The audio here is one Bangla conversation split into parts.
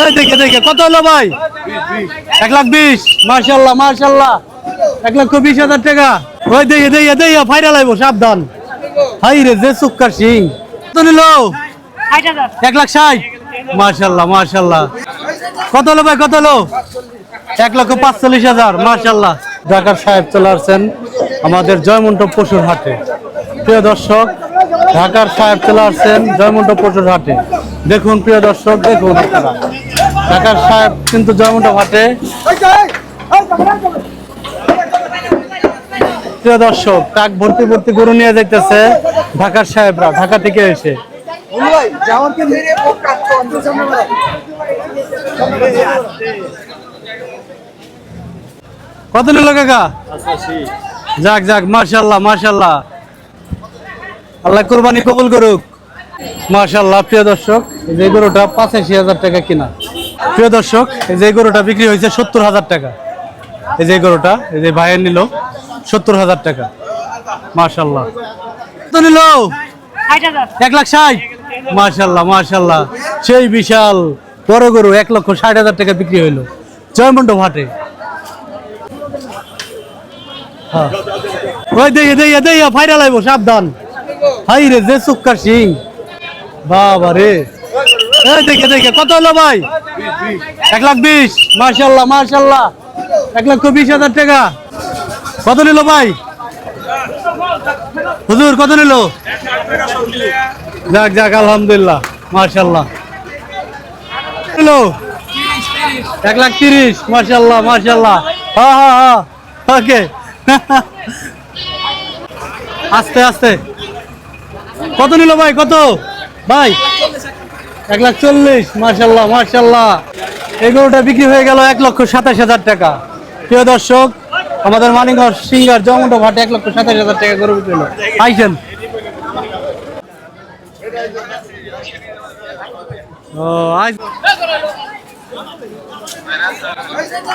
এই দেখে দেখে কত হলো ভাই? এক লাখ বিশ মার্শাল্লাহ মার্শাল্লাহ। এক লক্ষ বিশ হাজার টাকা। ওই দেখে দেখে দেখে ফাইনাল আইব সাবধান। হাই রে যে সুক্কার সিং। কত নিল? এক লাখ ষাট। মার্শাল্লাহ মার্শাল্লাহ। কত হলো ভাই কত হলো? এক লক্ষ পাঁচচল্লিশ হাজার মার্শাল্লাহ। ঢাকার সাহেব চলে আসছেন আমাদের জয়মন্টপ পশুর হাটে। প্রিয় দর্শক ঢাকার সাহেব চলে আসছেন জয়মন্টপ পশুর হাটে। দেখুন, প্রিয় দর্শক, দেখুন। ঢাকার সাহেব কিন্তু জয়মন্টপ হাটে প্রিয় দর্শক টাক ভর্তি ভর্তি গরু নিয়ে যাইতেছে ঢাকার সাহেবরা, ঢাকা থেকে এসে। কত নিল কাকা? যাক যাক মার্শাল্লাহ মার্শাল্লাহ আল্লাহ কোরবানি কবুল করুক। মার্শাল্লাহ প্রিয় দর্শক যে গরুটা পঁচাশি হাজার টাকা কিনা। প্রিয় দর্শক এই যে গরুটা বিক্রি হয়েছে সত্তর হাজার টাকা। এই যে গরুটা এই যে ভাইয়ের নিল সত্তর হাজার টাকা। মার্শাল্লাহ কত নিল? এক লাখ ষাট? মার্শাল্লাহ মার্শাল্লাহ সেই বিশাল বড় গরু এক লক্ষ ষাট হাজার টাকা বিক্রি হইল জয়মন্ডপ হাটে হ্যাঁ। ওই দেখে ফাইনাল আইব সাবধান। হাই রে যে সুক্কার সিং। বাবা রে। এই দেখে দেখে, কত হলো ভাই? এক লাখ বিশ মার্শাল্লাহ মার্শাল্লাহ এক লক্ষ বিশ হাজার টাকা। কত নিল ভাই? হুজুর, কত নিল? যাক যাক, আলহামদুলিল্লাহ মার্শাল্লাহ নিল? এক লাখ তিরিশ মার্শাল্লাহ মার্শাল্লাহ হ্যাঁ হ্যাঁ হ্যাঁ ওকে। আস্তে আস্তে। কত নিল ভাই, কত? ভাই, এক লাখ চল্লিশ মার্শাল্লাহ মার্শাল্লাহ এই গরুটা বিক্রি হয়ে গেল এক লক্ষ সাতাশ হাজার টাকা। প্রিয় দর্শক, আমাদের মানিকগঞ্জ সিঙ্গার জমটো ভাটে এক লক্ষ সাতাশ হাজার টাকা গরু বিক্রি হলো। আইসেন।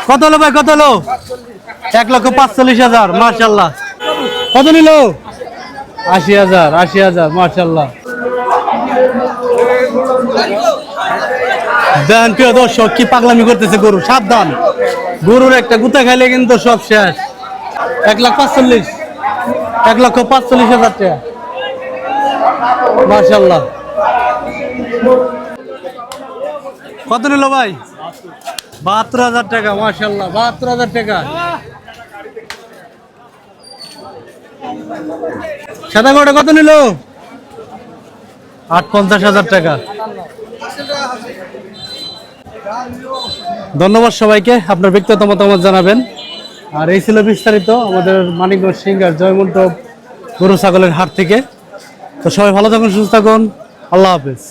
কত হলো ভাই, কত হলো? এক লক্ষ পাঁচচল্লিশ হাজার মার্শাল্লাহ কত নিল? আশি হাজার আশি হাজার মার্শাল্লাহ দেন প্রিয় দর্শক, কি পাগলামি করতেছে গরু? সাবধান। গরুর একটা গুতা খাইলে কিন্তু সব শেষ। এক লাখ পাঁচচল্লিশ। এক লক্ষ পাঁচচল্লিশ হাজার টাকা। মার্শাল্লাহ কত নিল ভাই? বাহাত্তর হাজার টাকা মার্শাল্লাহ বাহাত্তর হাজার টাকা। সাদা কত নিল? আট পঞ্চাশ হাজার টাকা। ধন্যবাদ সবাইকে, আপনার ব্যক্তিগত মতামত জানাবেন। আর এই ছিল বিস্তারিত আমাদের মানিকগঞ্জ সিঙ্গার জয়মন্ত গরু ছাগলের হাট থেকে। তো সবাই ভালো থাকুন, সুস্থ থাকুন। আল্লাহ হাফেজ।